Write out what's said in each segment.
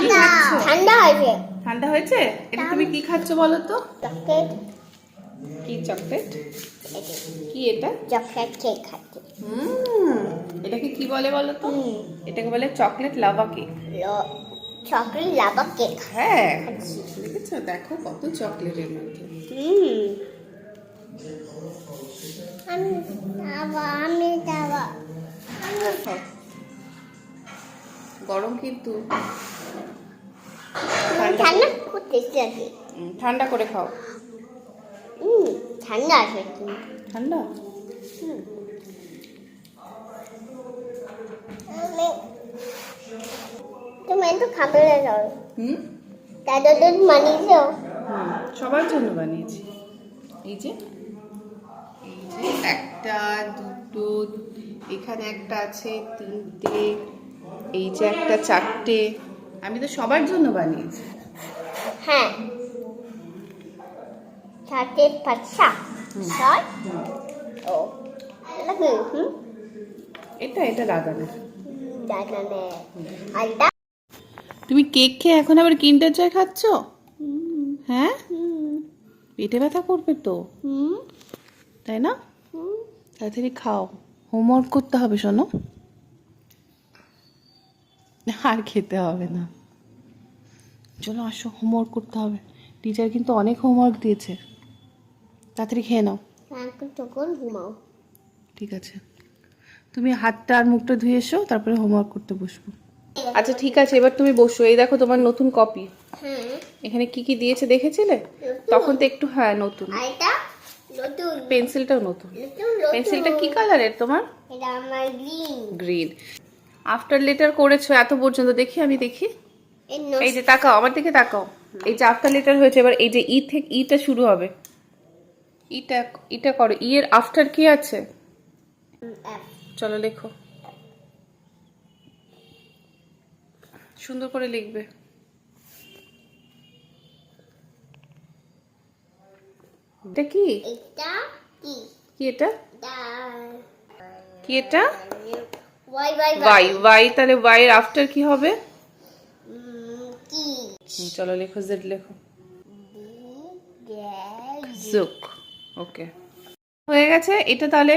কি খাচ্ছ ঠান্ডা হয়েছে। ঠান্ডা হয়েছে? এটা তুমি কি খাচ্ছ বলো তো? চকলেট। কি চকলেট? কি এটা? চকলেট কেক খাচ্ছি। হুম এটাকে কি বলে বলো তো? এটাকে বলে chocolate lava cake. Chocolate lava cake. হ্যাঁ দেখেছ? দেখো কত চকলেটের মধ্যে। হুম। আমি যাবা আমি যাবা গরম কিন্তু। ঠান্ডা খুব টেস্টি আছে ঠান্ডা করে খাও। হুম ঠান্ডা আছে ঠান্ডা? তুমি একটু খাবে না যাও হুম? দাদা দুধ মানিয়েছো হুম, সবার জন্য বানিয়েছি। এই যে এই যে একটা দুটো এখানে একটা আছে তিনটে এই যে একটা চারটে আমি তো সবার জন্য বানিয়েছি। হ্যাঁ। সাথে পাচ্ছা ছয়। ও। এটা হুম। এটা এটা লাগানো। তুমি কেক খেয়ে এখন আবার কিন্ডার জয় খাচ্ছ? হ্যাঁ? পেটে ব্যথা করবে তো। তাই না? তাড়াতাড়ি খাও। হোমওয়ার্ক করতে হবে শোনো। আর খেতে হবে না। চলো আসো হোমওয়ার্ক করতে হবে। টিচার কিন্তু অনেক হোমওয়ার্ক দিয়েছে। তাড়াতাড়ি খেয়ে নাও। তখন ঘুমাও ঠিক আছে। তুমি হাতটা আর মুখটা ধুয়ে এসো তারপরে হোমওয়ার্ক করতে বসবো। আচ্ছা ঠিক আছে এবার তুমি বসো। এই দেখো তোমার নতুন কপি এখানে কি কি দিয়েছে দেখেছিলে? তখন তো একটু হ্যাঁ নতুন। পেন্সিলটাও নতুন। পেন্সিলটা কি কালারের তোমার? গ্রিন আফটার লেটার করেছ এত পর্যন্ত। দেখি আমি দেখি। এই যে তাকাও আমার দিকে তাকাও। এই যে আফটার লেটার হয়েছে এবার এই যে ই থেকে ইটা শুরু হবে। ইটা ইটা করো। ই এর আফটার কি আছে? চলো লেখো। সুন্দর করে লিখবে। এটা কি? এটা কি? কি এটা? কি এটা? ওয়াই ওয়াই তাহলে ওয়াই এর আফটার কি হবে? চলো লেখো জেড লেখো। জুক ওকে। হয়ে গেছে এটা তাহলে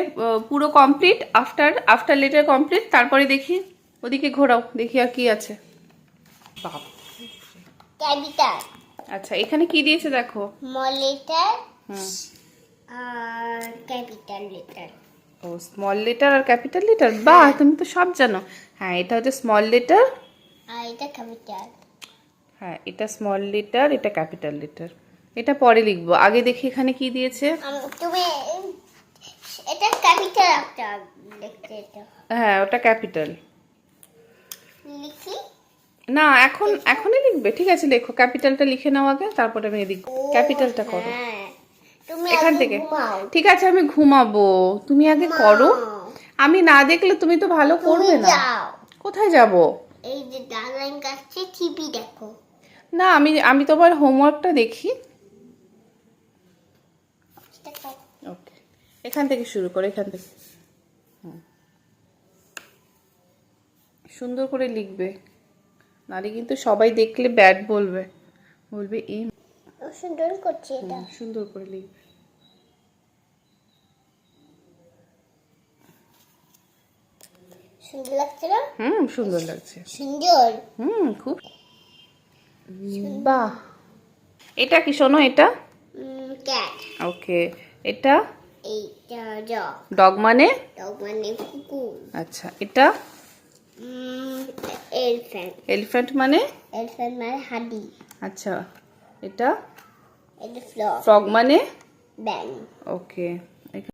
পুরো complete after after letter complete তারপরে দেখি ওদিকে ঘোরাও দেখি আর কি আছে। আচ্ছা এখানে কি দিয়েছে দেখো? স্মল লেটার আর ক্যাপিটাল লেটার ও স্মল লেটার আর ক্যাপিটাল লেটার বাহ তুমি তো সব জানো। হ্যাঁ এটা হচ্ছে স্মল লেটার আর এটা ক্যাপিটাল হ্যাঁ এটা স্মল লেটার এটা ক্যাপিটাল লেটার এটা পরে লিখব। আগে দেখি এখানে কি দিয়েছে। তুমি এটা ক্যাপিটাল একটা হ্যাঁ ওটা ক্যাপিটাল লিখি? না এখন এখনই লিখবে। ঠিক আছে লেখো। ক্যাপিটালটা লিখে নাও আগে তারপরে আমি লিখব ক্যাপিটালটা করো। হ্যাঁ। তুমি এখান থেকে। ঠিক আছে আমি ঘুমাবো। তুমি আগে করো। আমি না দেখলে তুমি তো ভালো করবে না। কোথায় যাব? এই যে দাদার কাছে টিভি দেখো। না আমি আমি তোমার হোমওয়ার্কটা দেখি। ওকে এখান থেকে শুরু করো এখান থেকে। সুন্দর করে লিখবে। নালে কিন্তু সবাই দেখলে ব্যাড বলবে। বলবে এই সুন্দর করছে এটা। সুন্দর করে লিখবে। সুন্দর লাগছে না হুম সুন্দর লাগছে। সুন্দর। হুম খুব বাহ এটা কি শোনো এটা? ক্যাট ওকে এটা? এইটা ডগ। ডগ মানে? ডগ মানে কুকুর। আচ্ছা এটা? এলিফ্যান্ট এলিফ্যান্ট মানে? এলিফ্যান্ট মানে হাডি। আচ্ছা এটা? এটা ফ্লগ ফ্রগ মানে? ব্যাং ওকে।